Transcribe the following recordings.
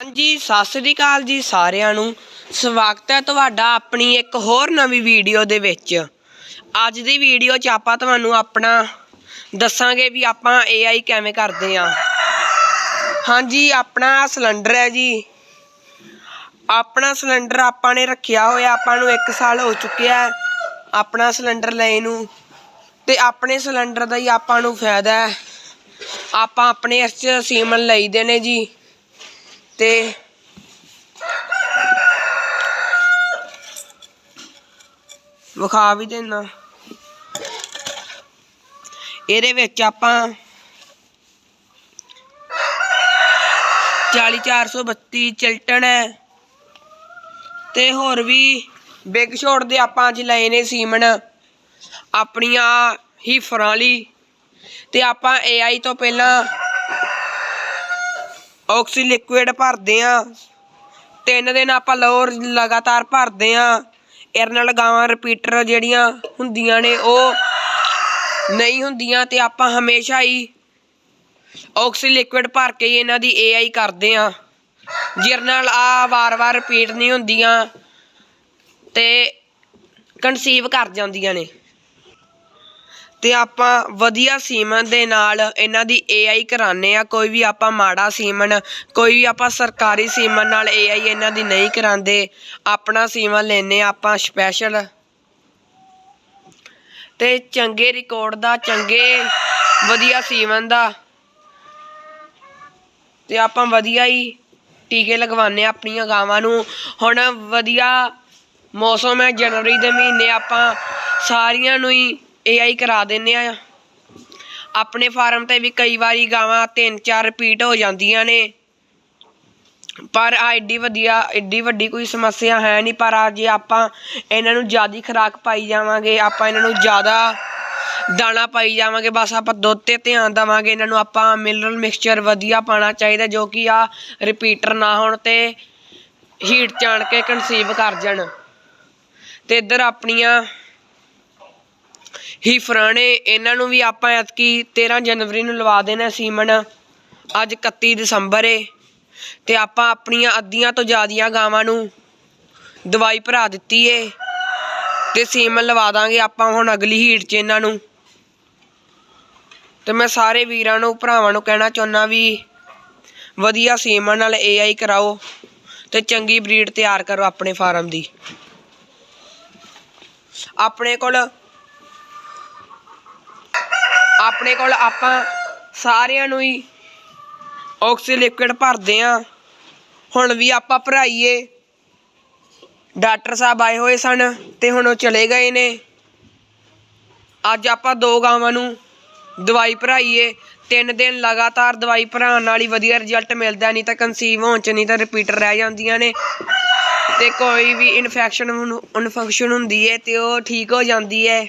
ਹਾਂਜੀ, ਸਤਿ ਸ੍ਰੀ ਅਕਾਲ ਜੀ ਸਾਰਿਆਂ ਨੂੰ। ਸਵਾਗਤ ਹੈ ਤੁਹਾਡਾ ਆਪਣੀ ਇੱਕ ਹੋਰ ਨਵੀਂ ਵੀਡੀਓ ਦੇ ਵਿੱਚ। ਅੱਜ ਦੀ ਵੀਡੀਓ 'ਚ ਆਪਾਂ ਤੁਹਾਨੂੰ ਆਪਣਾ ਦੱਸਾਂਗੇ ਵੀ ਆਪਾਂ AI ਕਿਵੇਂ ਕਰਦੇ ਆ ਹਾਂਜੀ, ਆਪਣਾ ਸਿਲੰਡਰ ਹੈ ਜੀ। ਆਪਣਾ ਸਿਲੰਡਰ ਆਪਾਂ ਨੇ ਰੱਖਿਆ ਹੋਇਆ, ਆਪਾਂ ਨੂੰ 1 ਸਾਲ ਹੋ ਚੁੱਕਿਆ ਆਪਣਾ ਸਿਲੰਡਰ ਲਏ ਨੂੰ। ਤੇ ਆਪਣੇ ਸਿਲੰਡਰ ਦਾ ਹੀ ਆਪਾਂ ਨੂੰ ਫਾਇਦਾ ਹੈ। ਆਪਾਂ ਆਪਣੇ ਇਸ 'ਚ ਸੀਮਨ ਲਈਦੇ ਨੇ ਜੀ। ਤੇ ਵਿਖਾ ਵੀ ਦੇਣਾ ਇਹਦੇ ਵਿੱਚ ਆਪਾਂ 40432 ਚਿਲਟਨ ਹੈ ਤੇ ਹੋਰ ਵੀ ਬਿਗ ਸ਼ੋਟ ਦੇ ਆਪਾਂ ਅੱਜ ਲਏ ਨੇ ਸੀਮਨ ਆਪਣੀਆਂ ਹੀਫਰਾਂ ਲਈ। ਤੇ ਆਪਾਂ AI ਤੋਂ ਪਹਿਲਾਂ ਆਕਸੀ ਲਿਕੁਇਡ ਭਰਦੇ ਆ। ਤਿੰਨ ਦਿਨ ਆਪਾਂ ਲੋਰ ਲਗਾਤਾਰ ਭਰਦੇ ਆ। ਇਹਦੇ ਨਾਲ ਗਾਵਾਂ ਰਿਪੀਟਰ ਜਿਹੜੀਆਂ ਹੁੰਦੀਆਂ ਨੇ, ਉਹ ਨਹੀਂ ਹੁੰਦੀਆਂ ਤੇ ਆਪਾਂ ਹਮੇਸ਼ਾ ਹੀ ਆਕਸੀ ਲਿਕੁਇਡ ਭਰ ਕੇ ਹੀ ਇਹਨਾਂ ਦੀ AI ਕਰਦੇ ਆ। ਜਿਹਦੇ ਨਾਲ ਆ ਵਾਰ-ਵਾਰ ਰਿਪੀਟ ਨਹੀਂ ਹੁੰਦੀਆਂ ਤੇ ਕਨਸੀਵ ਕਰ ਜਾਂਦੀਆਂ ਨੇ। ਅਤੇ ਆਪਾਂ ਵਧੀਆ ਸੀਮਨ ਦੇ ਨਾਲ ਇਹਨਾਂ ਦੀ ਏ ਆਈ ਕਰਾਉਂਦੇ ਹਾਂ। ਕੋਈ ਵੀ ਆਪਾਂ ਮਾੜਾ ਸੀਮਨ, ਕੋਈ ਵੀ ਆਪਾਂ ਸਰਕਾਰੀ ਸੀਮਨ ਨਾਲ ਏ ਆਈ ਇਹਨਾਂ ਦੀ ਨਹੀਂ ਕਰਾਉਂਦੇ, ਆਪਣਾ ਸੀਮਨ ਲੈਨੇ ਆਪਾਂ ਸਪੈਸ਼ਲ ਅਤੇ ਚੰਗੇ ਰਿਕਾਰਡ ਦਾ, ਚੰਗੇ ਵਧੀਆ ਸੀਮਨ ਦਾ। ਅਤੇ ਆਪਾਂ ਵਧੀਆ ਹੀ ਟੀਕੇ ਲਗਵਾਉਂਦੇ ਹਾਂ ਆਪਣੀਆਂ ਗਾਵਾਂ ਨੂੰ। ਹੁਣ ਵਧੀਆ ਮੌਸਮ ਹੈ, ਜਨਵਰੀ ਦੇ ਮਹੀਨੇ ਆਪਾਂ ਸਾਰੀਆਂ ਨੂੰ ਹੀ AI ਕਰਾ ਦਿੰਨੇ ਆ। ਆਪਣੇ ਫਾਰਮ ਤੇ ਵੀ ਕਈ ਵਾਰੀ ਗਾਵਾਂ ਤਿੰਨ ਚਾਰ ਰਿਪੀਟ ਹੋ ਜਾਂਦੀਆਂ ਨੇ। ਪਰ ਆ ਏਡੀ ਵਧੀਆ, ਏਡੀ ਵੱਡੀ ਕੋਈ ਸਮੱਸਿਆ ਹੈ ਨਹੀਂ। ਪਰ ਆ ਜੇ ਆਪਾਂ ਇਹਨਾਂ ਨੂੰ ਜ਼ਿਆਦੀ ਖੁਰਾਕ ਪਾਈ ਜਾਵਾਂਗੇ, ਆਪਾਂ ਇਹਨਾਂ ਨੂੰ ਜ਼ਿਆਦਾ ਦਾਣਾ ਪਾਈ ਜਾਵਾਂਗੇ, ਬਸ ਆਪਾਂ ਦੁੱਧ ਤੇ ਧਿਆਨ ਦੇਵਾਂਗੇ। ਇਹਨਾਂ ਨੂੰ ਆਪਾਂ ਮਿਨਰਲ ਮਿਕਸਚਰ ਵਧੀਆ ਪਾਣਾ ਚਾਹੀਦਾ, ਜੋ ਕਿ ਆ ਰਿਪੀਟਰ ਨਾ ਹੋਣ ਤੇ ਹੀਟ ਚਾਣ ਕੇ ਕਨਸੀਵ ਕਰ ਜਾਣ। ਤੇ ਇੱਧਰ ਆਪਣੀਆਂ ਹੀ ਫਰਾਣੇ, ਇਹਨਾਂ ਨੂੰ ਵੀ ਆਪਾਂ ਐਤਕੀ 13 ਜਨਵਰੀ ਨੂੰ ਲਵਾ ਦੇਣਾ ਸੀਮਨ ਅੱਜ 31 ਦਸੰਬਰ ਏ, ਤੇ ਆਪਾਂ ਆਪਣੀਆਂ ਅੱਧੀਆਂ ਤੋਂ ਜ਼ਿਆਦੀਆਂ ਗਾਵਾਂ ਨੂੰ ਦਵਾਈ ਭਰਾ ਦਿੱਤੀ ਏ, ਤੇ ਸੀਮਨ ਲਵਾ ਦਾਂਗੇ ਆਪਾਂ ਹੁਣ ਅਗਲੀ ਹੀਟ 'ਚ ਇਹਨਾਂ ਨੂੰ। ਤੇ ਮੈਂ ਸਾਰੇ ਵੀਰਾਂ ਨੂੰ, ਭਰਾਵਾਂ ਨੂੰ ਕਹਿਣਾ ਚਾਹੁੰਦਾ ਵੀ ਵਧੀਆ ਸੀਮਨ ਨਾਲ AI ਕਰਾਓ, ਤੇ ਚੰਗੀ ਬਰੀਡ ਤਿਆਰ ਕਰੋ ਆਪਣੇ ਫਾਰਮ ਦੀ। ਆਪਣੇ ਕੋਲ ਆਪਣੇ ਕੋਲ ਆਪਾਂ ਸਾਰਿਆਂ ਨੂੰ ਹੀ ਆਕਸੀ ਲਿਕੁਇਡ ਭਰਦੇ ਆ। ਹੁਣ ਵੀ ਆਪਾਂ ਭਰਾਈਏ। ਡਾਕਟਰ ਸਾਹਿਬ ਆਏ ਹੋਏ ਸਨ ਤੇ ਹੁਣ ਉਹ ਚਲੇ ਗਏ ਨੇ। ਅੱਜ ਆਪਾਂ ਦੋ ਗਾਵਾਂ ਨੂੰ ਦਵਾਈ ਭਰਾਈਏ। ਤਿੰਨ ਦਿਨ ਲਗਾਤਾਰ ਦਵਾਈ ਭਰਾਉਣ ਨਾਲ ਹੀ ਵਧੀਆ ਰਿਜ਼ਲਟ ਮਿਲਦਾ, ਨਹੀਂ ਤਾਂ ਕਨਸੀਵ ਹੋਣ ਚ, ਨਹੀਂ ਤਾਂ ਰਿਪੀਟਰ ਰਹਿ ਜਾਂਦੀਆਂ ਨੇ। ਤੇ ਕੋਈ ਵੀ ਇਨਫੈਕਸ਼ਨ ਇਨਫੈਕਸ਼ਨ ਹੁੰਦੀ ਹੈ ਤੇ ਉਹ ਠੀਕ ਹੋ ਜਾਂਦੀ ਹੈ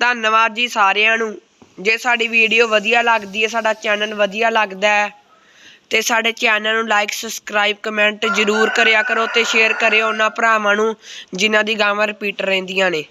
ਧੰਨਵਾਦ ਜੀ ਸਾਰਿਆਂ ਨੂੰ। ਜੇ ਸਾਡੀ ਵੀਡੀਓ ਵਧੀਆ ਲੱਗਦੀ ਹੈ, ਸਾਡਾ ਚੈਨਲ ਵਧੀਆ ਲੱਗਦਾ ਹੈ, ਤੇ ਸਾਡੇ ਚੈਨਲ ਨੂੰ ਲਾਈਕ ਸਬਸਕ੍ਰਾਈਬ ਕਮੈਂਟ ਜ਼ਰੂਰ ਕਰਿਆ ਕਰੋ ਤੇ ਸ਼ੇਅਰ ਕਰਿਓ ਉਹਨਾਂ ਭਰਾਵਾਂ ਨੂੰ ਜਿਨ੍ਹਾਂ ਦੀ ਗਾਵਾਂ ਰਿਪੀਟ ਰਹਿੰਦੀਆਂ ਨੇ।